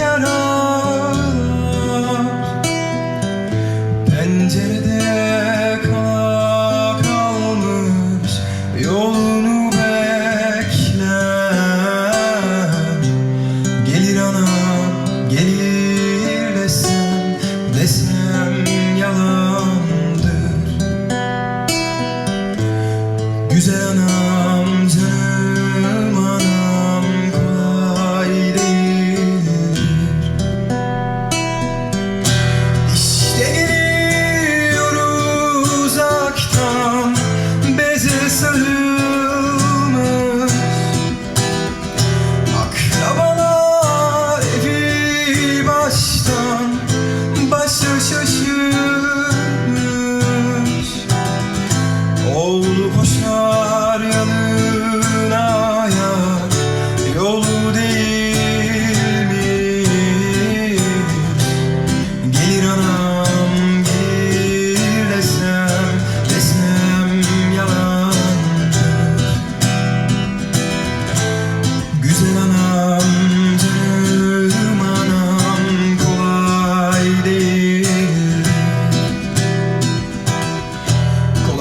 shadow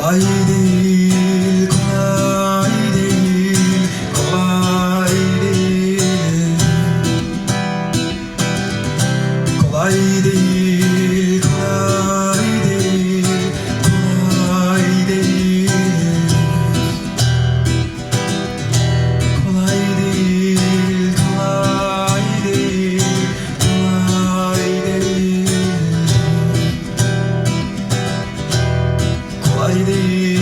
Kolay değil, kolay değil, kolay değil. Kolay değil. Ladies.